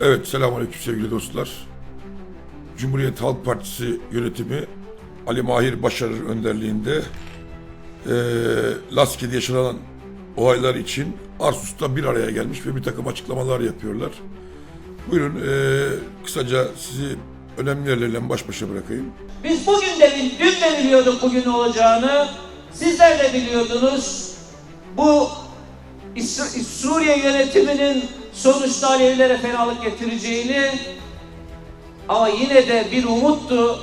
Evet, selamünaleyküm sevgili dostlar. Cumhuriyet Halk Partisi yönetimi Ali Mahir Başarır önderliğinde eee Laski'de yaşanan olaylar için Arsus'ta bir araya gelmiş ve bir takım açıklamalar yapıyorlar. Buyurun, eee, kısaca sizi önemli yerlerle baş başa bırakayım. Biz bugün de dün de biliyorduk bugün olacağını. Sizler de biliyordunuz. Bu Suriye yönetiminin sonuçta Alevilere fenalık getireceğini ama yine de bir umuttu.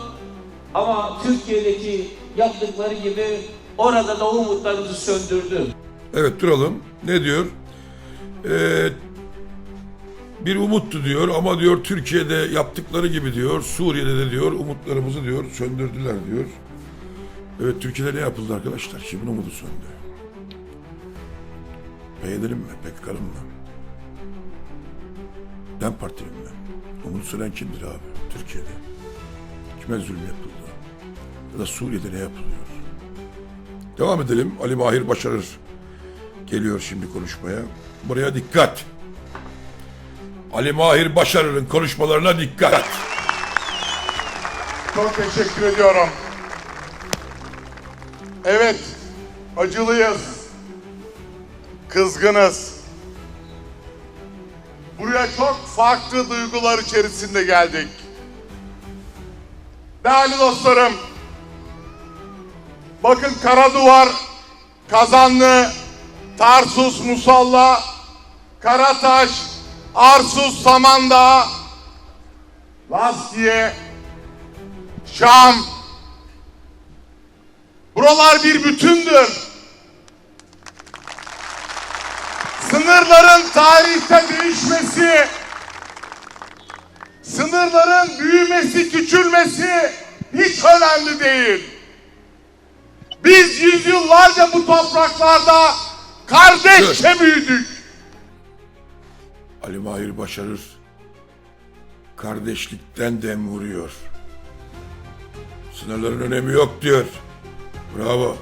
Ama Türkiye'deki yaptıkları gibi orada da umutlarımızı söndürdü. Evet duralım. Ne diyor? Ee, bir umuttu diyor ama diyor Türkiye'de yaptıkları gibi diyor Suriye'de de diyor umutlarımızı diyor söndürdüler diyor. Evet Türkiye'de ne yapıldı arkadaşlar? Kimin umudu söndü? PYD'nin mi? PKK'nın mı? DEM Parti'nin mi? Umudu sönen kimdir abi Türkiye'de? Kime zulüm yapıldı? Ya da Suriye'de ne yapılıyor? Devam edelim. Ali Mahir Başarır geliyor şimdi konuşmaya. Buraya dikkat. Ali Mahir Başarır'ın konuşmalarına dikkat. Çok teşekkür ediyorum. Evet, acılıyız. Kızgınız. Buraya çok farklı duygular içerisinde geldik. Değerli dostlarım, bakın Karaduvar, Kazanlı, Tarsus, Musalla, Karataş, Arsus, Samandağ, Laskiye, Şam. Buralar bir bütündür. Sınırların tarihte sınırların büyümesi, küçülmesi hiç önemli değil. Biz yüzyıllarca bu topraklarda kardeşçe büyüdük. Ali Mahir Başarır kardeşlikten dem vuruyor. Sınırların önemi yok diyor. Bravo.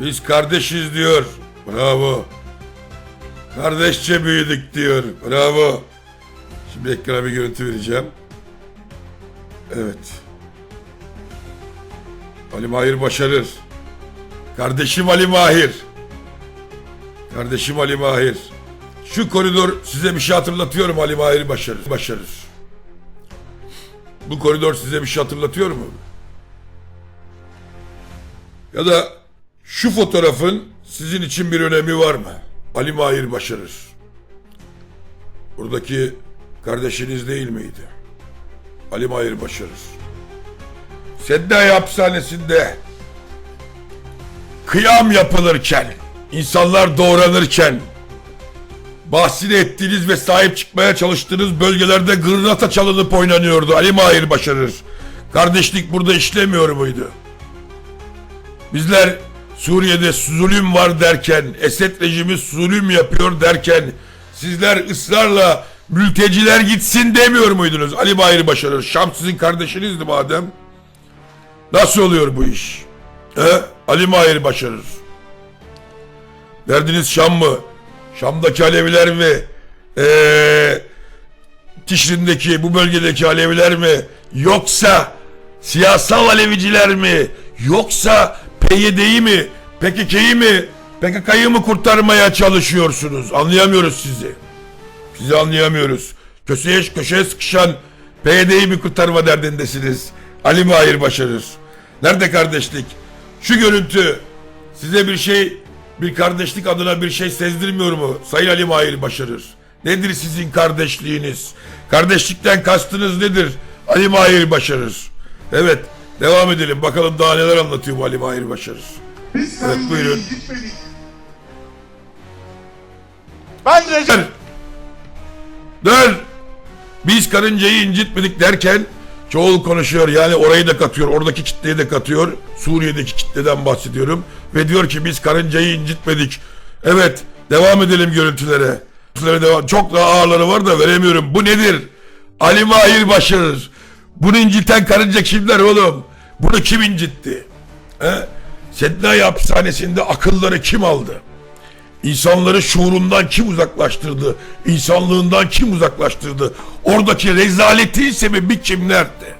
Biz kardeşiz diyor. Bravo. Kardeşçe büyüdük diyor. Bravo. Şimdi ekrana bir görüntü vereceğim. Evet. Ali Mahir başarır. Kardeşim Ali Mahir. Kardeşim Ali Mahir. Şu koridor size bir şey hatırlatıyorum Ali Mahir başarır. Başarır. Bu koridor size bir şey hatırlatıyor mu? Ya da şu fotoğrafın sizin için bir önemi var mı? Ali Mahir başarır. Buradaki kardeşiniz değil miydi? Ali Mahir başarır. Sedda hapishanesinde kıyam yapılırken, insanlar doğranırken, bahsini ettiğiniz ve sahip çıkmaya çalıştığınız bölgelerde gırnata çalınıp oynanıyordu. Ali Mahir başarır. Kardeşlik burada işlemiyor muydu? Bizler Suriye'de zulüm var derken, Esed rejimi zulüm yapıyor derken, sizler ısrarla mülteciler gitsin demiyor muydunuz? Ali Mahir başarır. Şam sizin kardeşinizdi madem. Nasıl oluyor bu iş? He? Ali Mahir başarır. Derdiniz Şam mı? Şam'daki Aleviler mi? Ee, Tişrin'deki bu bölgedeki Aleviler mi? Yoksa siyasal Aleviciler mi? Yoksa PYD'yi mi? PKK'yı mi? PKK'yı mı kurtarmaya çalışıyorsunuz? Anlayamıyoruz sizi. Sizi anlayamıyoruz. Köşeye, köşeye sıkışan PYD'yi mi kurtarma derdindesiniz? Ali Mahir başarır. Nerede kardeşlik? Şu görüntü size bir şey, bir kardeşlik adına bir şey sezdirmiyor mu? Sayın Ali Mahir başarır. Nedir sizin kardeşliğiniz? Kardeşlikten kastınız nedir? Ali Mahir başarır. Evet, devam edelim. Bakalım daha neler anlatıyor bu Ali Mahir başarır. Biz Evet, buyurun. gitmedik. Ben Recep Dön! Biz karıncayı incitmedik derken çoğul konuşuyor. Yani orayı da katıyor oradaki kitleyi de katıyor. Suriye'deki kitleden bahsediyorum. Ve diyor ki biz karıncayı incitmedik. Evet devam edelim görüntülere. Çok daha ağırları var da veremiyorum. Bu nedir? Ali Mahir başarır bunu inciten karınca kimler oğlum? Bunu kim incitti? He? Sednai hapishanesinde akılları kim aldı İnsanları şuurundan kim uzaklaştırdı? İnsanlığından kim uzaklaştırdı? Oradaki rezaletin sebebi kimlerdi?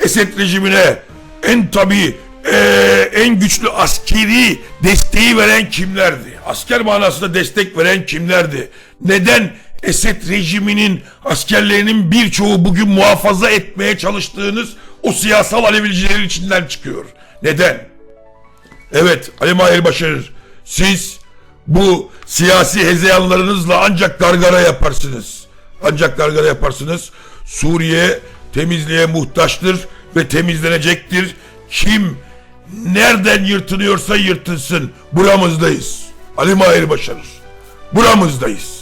Esed rejimine en tabi eee, en güçlü askeri desteği veren kimlerdi? Asker manasında destek veren kimlerdi? Neden Esed rejiminin askerlerinin birçoğu bugün muhafaza etmeye çalıştığınız o siyasal Alevicilerin içinden çıkıyor? Neden? Evet Ali Mahir Başarır. Siz bu siyasi hezeyanlarınızla ancak gargara yaparsınız. Ancak gargara yaparsınız. Suriye temizliğe muhtaçtır ve temizlenecektir. Kim nereden yırtınıyorsa yırtınsın. Buramızdayız. Ali Mahir Başarır. Buramızdayız.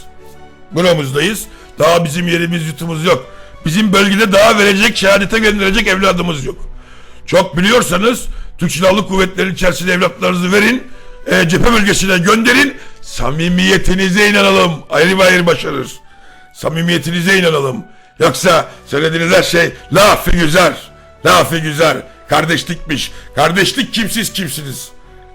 Buramızdayız. Daha bizim yerimiz yutumuz yok. Bizim bölgede daha verecek, şehadete gönderecek evladımız yok. Çok biliyorsanız Türk Silahlı Kuvvetleri'nin içerisine evlatlarınızı verin. E, cephe bölgesine gönderin. Samimiyetinize inanalım. Ayrı ayrı başarır. Samimiyetinize inanalım. Yoksa söylediğiniz her şey lafı güzel. Lafı güzel. Kardeşlikmiş. Kardeşlik kimsiz kimsiniz.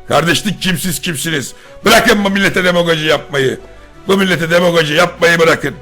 Kardeşlik kimsiz kimsiniz. Bırakın bu millete demagoji yapmayı. Bu millete demagoji yapmayı bırakın.